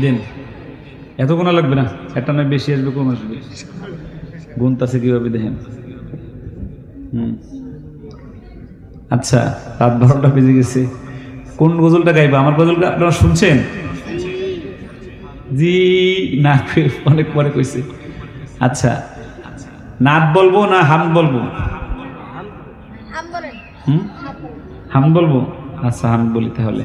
দেন। এত গোনা লাগবে না? একটা নয় বেশি আসবে কম আসবে। গুনতাছে কীভাবে দেখেন? হুম। আচ্ছা রাত বারোটা বেজে গেছে। কোন গজলটা গাইবা? আমার গজলটা আপনারা শুনছেন? জি না অনেক পরে কইছে। আচ্ছা নাত বলব না হাম বলব? হুম? হাম বলব? আচ্ছা হাম বলি তাহলে।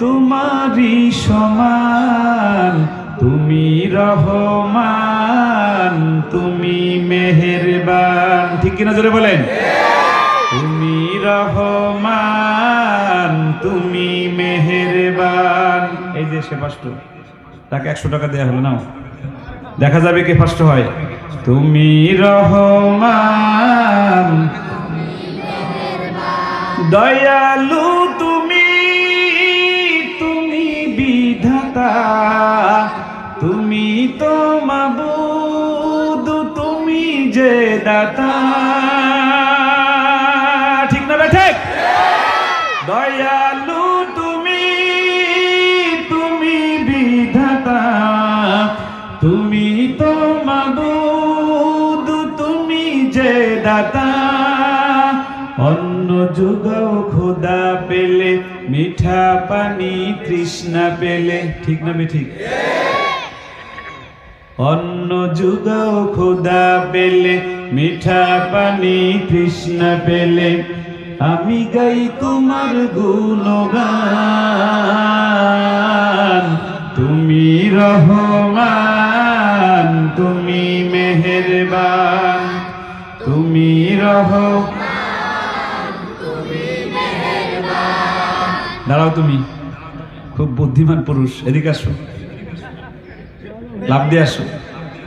তোমারই সমান, তুমি রহমান, তুমি মেহেরবান। ঠিক কিনা জোরে বলেন? তুমি রহমান, তুমি মেহেরবান। এই যে সে ফার্স্ট তাকে একশো টাকা দেওয়া হলো না দেখা যাবে কে ফার্স্ট হয়। তুমি রহমান দয়ালু যে দাতা। ঠিক না ঠিক? দয়ালু তুমি তুমি বিধাতা। তুমি তো মাবুদ, তুমি যে দাতা। অন্য যুগাও খোদা পেলে, মিঠা পানি তৃষ্ণা পেলে। ঠিক না ঠিক? অন্ন যুগাও খোদা পেলে, মিঠা পানি তৃষ্ণা পেলে। আমি গাই তোমার গুণগান। তুমি রহমান, তুমি মেহেরবান। তুমি রহ দাঁড়াও তুমি, খুব বুদ্ধিমান পুরুষ, এদিকে আসো। লাভ দিয়ে আসো।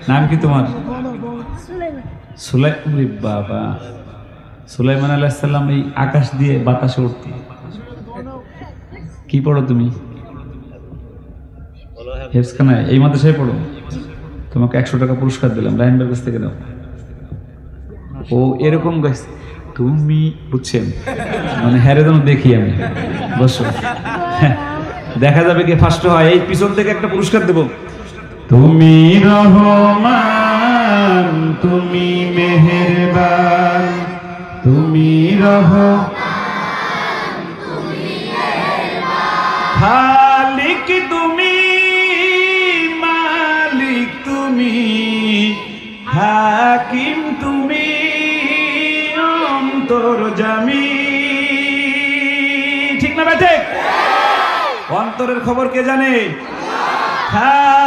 নাম কি তোমার? সুলাই বাবা। সুলাইমান আলাইসাল্লাম এই আকাশ দিয়ে বাতাসে উঠত। কি পড়ো তুমি? হেফসখানায় এই মাদ্রাসায় পড়ো। তোমাকে একশো টাকা পুরস্কার দিলাম রায়ন কাছ থেকে দাও। ও এরকম গাইছে তুমি বুঝছেন মানে হ্যারে যেন দেখি আমি। বসো। দেখা যাবে কি ফার্স্ট হয়, এই পিছন থেকে একটা পুরস্কার দেব। তুমি রহমান, তুমি মেহেরবান, তুমি রহ খালিক তুমি, মালিক তুমি, হাকিম তুমি, অন্তর জামি। ঠিক না বেঠে অন্তরের খবর কে জানে? খালিক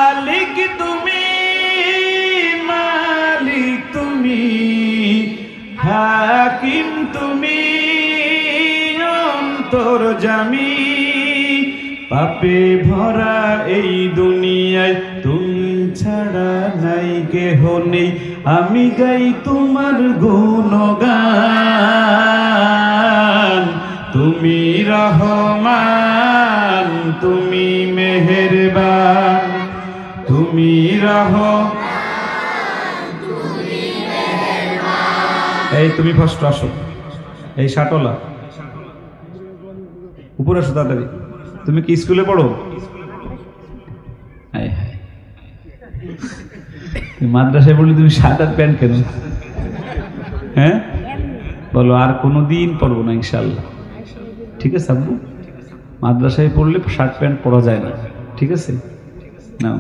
হাকিম তুমি অন্তর জামি, পাপে ভরা এই দুনিয়ায় তুমি ছাড়া নাই কেহ নেই। আমি গাই তোমার গুণগান, তুমি রহমান, তুমি মেহেরবান, তুমি রহ এই তুমি ফার্স্ট আসো। এই শাটলা উপরে আসো তাড়াতাড়ি। তুমি কি স্কুলে পড়ো? মাদ্রাসায় পড়লে তুমি শার্ট আর প্যান্ট কেন? হ্যাঁ? বলো, আর কোনো দিন পড়ব না ইনশাল্লাহ ঠিক আছে, আব্বু? মাদ্রাসায় পড়লে শার্ট প্যান্ট পরা যায় না। ঠিক আছে? নাও,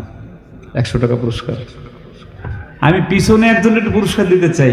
একশো টাকা পুরস্কার। আমি পিছনে একজনের একটু পুরস্কার দিতে চাই।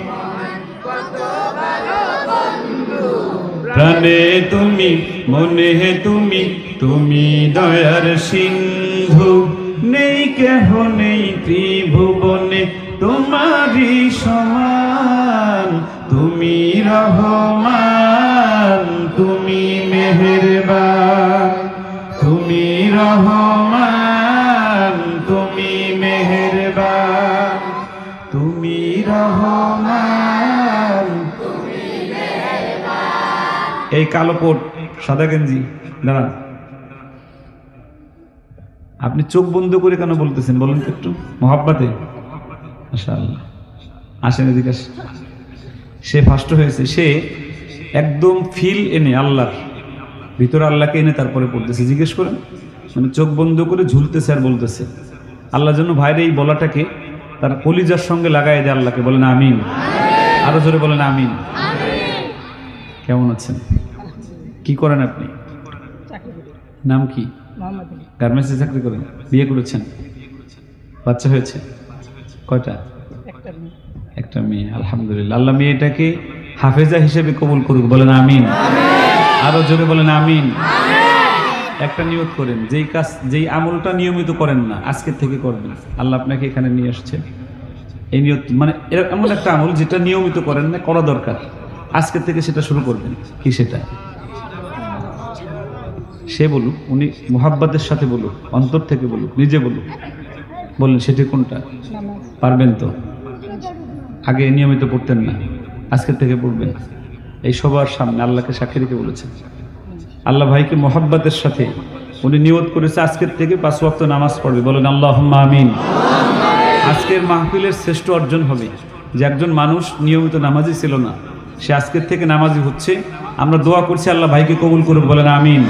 প্রাণে তুমি, মনে তুমি তুমি দয়ার সিন্ধু। নেই কেহ নেই ত্রিভুবনে, তোমারই সমান। তুমি রহমান, তুমি মেহেরবান। তুমি রহমান। এই কালো কোট সাদা গেঞ্জি। দাঁড়ান। আপনি চোখ বন্ধ করে কেন বলতেছেন? বলুন তো একটু। মহাব্বাতে? মাশাআল্লাহ। আসেন এদিকে সে ফার্স্ট হয়েছে। সে একদম ফিল এনে আল্লাহর। ভিতরে আল্লাহকে এনে তারপরে পড়তেছে। জিজ্ঞেস করেন মানে চোখ বন্ধ করে ঝুলতেছে আর বলতেছে। আল্লাহ যেন ভাইরে এই বলাটাকে তার কলিজার সঙ্গে লাগাই দেয় আল্লাহকে। বলেন আমিন। আরও জোরে বলেন আমিন। কেমন আছেন? কি করেন আপনি? নাম কি? গার্মেন্টসে চাকরি করেন? বিয়ে করেছেন? বাচ্চা হয়েছে? কয়টা? একটা মেয়ে, আলহামদুলিল্লাহ। আল্লাহ মেয়েটাকে হাফেজা হিসেবে কবুল করুক, বলেন আমিন। আরও জোরে বলেন আমিন। একটা নিয়ত করেন, যেই কাজ, যেই আমলটা নিয়মিত করেন না, আজকের থেকে করবেন। আল্লাহ আপনাকে এখানে নিয়ে আসছে। এই নিয়ত মানে এমন একটা আমল যেটা নিয়মিত করেন না, করা দরকার। আজকের থেকে সেটা শুরু করবেন। কি সেটা? সে বলুক, উনি মোহাব্বতের সাথে বলুক, অন্তর থেকে বলুক, নিজে বলুক। বললেন, সেটি কোনটা? পারবেন তো? আগে নিয়মিত পড়তেন না, আজকের থেকে পড়বেন। এই সবার সামনে আল্লাহকে সাক্ষী রেখে বলেছেন। আল্লাহ ভাইকে মোহাব্বতের সাথে উনি নিয়ত করেছে, আজকের থেকে পাঁচ ওয়াক্ত নামাজ পড়বে। বলেন আল্লাহ আমিন। আজকের মাহফিলের শ্রেষ্ঠ অর্জন হবে যে একজন মানুষ নিয়মিত নামাজি ছিল না, সে আজকের থেকে নামাজি হচ্ছে। আমরা দোয়া করছি, আল্লাহ ভাইকে কবুল করুক। বলেন, আমিন।